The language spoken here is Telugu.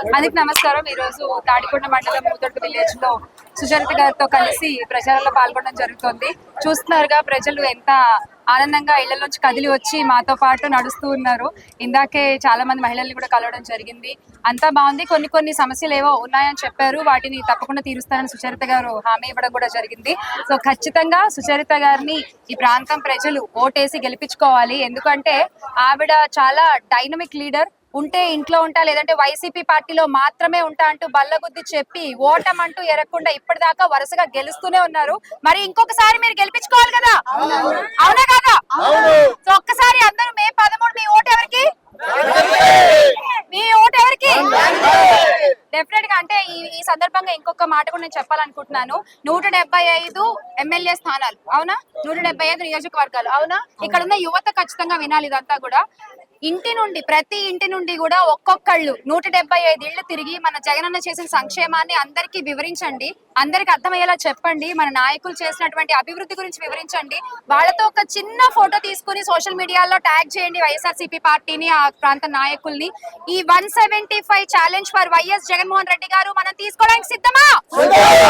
అందుకు నమస్కారం. ఈ రోజు తాడికొండ మండలం మూతొట్టు విలేజ్లో సుచరిత గారితో కలిసి ప్రచారంలో పాల్గొనడం జరుగుతుంది. చూస్తున్నారుగా ప్రజలు ఎంత ఆనందంగా ఇళ్ళ నుంచి కదిలి వచ్చి మాతో పాటు నడుస్తూ ఉన్నారు. ఇందాకే చాలా మంది మహిళల్ని కూడా కలవడం జరిగింది. అంతా బాగుంది. కొన్ని కొన్ని సమస్యలు ఏవో ఉన్నాయని చెప్పారు. వాటిని తప్పకుండా తీరుస్తానని సుచరిత గారు హామీ ఇవ్వడం కూడా జరిగింది. సో ఖచ్చితంగా సుచరిత గారిని ఈ ప్రాంతం ప్రజలు ఓటేసి గెలిపించుకోవాలి. ఎందుకంటే ఆవిడ చాలా డైనమిక్ లీడర్. ఉంటే ఇంట్లో ఉంటా లేదంటే వైసీపీ పార్టీలో మాత్రమే ఉంటా అంటూ బల్లగుద్ది చెప్పి ఓటం అంటూ ఎరగకుండా ఇప్పటిదాకా వరుసగా గెలుస్తూనే ఉన్నారు. మరి ఇంకొకసారి మీరు గెలిపించుకోవాలి కదా? అవునా కాదా? సో ఒక్కసారి అందరూ మే పదమూడు మీ ఓటు ఎవరికి? మీ ఓటు ఎవరికి? డెఫినెట్గా అంటే ఈ ఈ సందర్భంగా ఇంకొక మాట కూడా నేను చెప్పాలనుకుంటున్నాను. నూట డెబ్బై ఐదు ఎమ్మెల్యే స్థానాలు. అవునా? నూట డెబ్బై ఐదు నియోజకవర్గాలు. అవునా? ఇక్కడ ఉన్న యువత ఖచ్చితంగా వినాలి ఇదంతా కూడా. ఇంటి నుండి ప్రతి ఇంటి నుండి కూడా ఒక్కొక్కళ్ళు నూట డెబ్బై ఐదు ఇళ్ళు తిరిగి మన జగనన్న చేసిన సంక్షేమాన్ని అందరికీ వివరించండి. అందరికి అర్థమయ్యేలా చెప్పండి. మన నాయకులు చేసినటువంటి అభివృద్ధి గురించి వివరించండి. వాళ్ళతో ఒక చిన్న ఫోటో తీసుకుని సోషల్ మీడియాలో ట్యాగ్ చేయండి వైఎస్ఆర్సీపీ పార్టీని ఆ ప్రాంత నాయకుల్ని. ఈ one seventy five challenge for YS Jaganmohan Reddy garu మనం తీసుకోవడానికి సిద్ధమా? సిద్ధమా?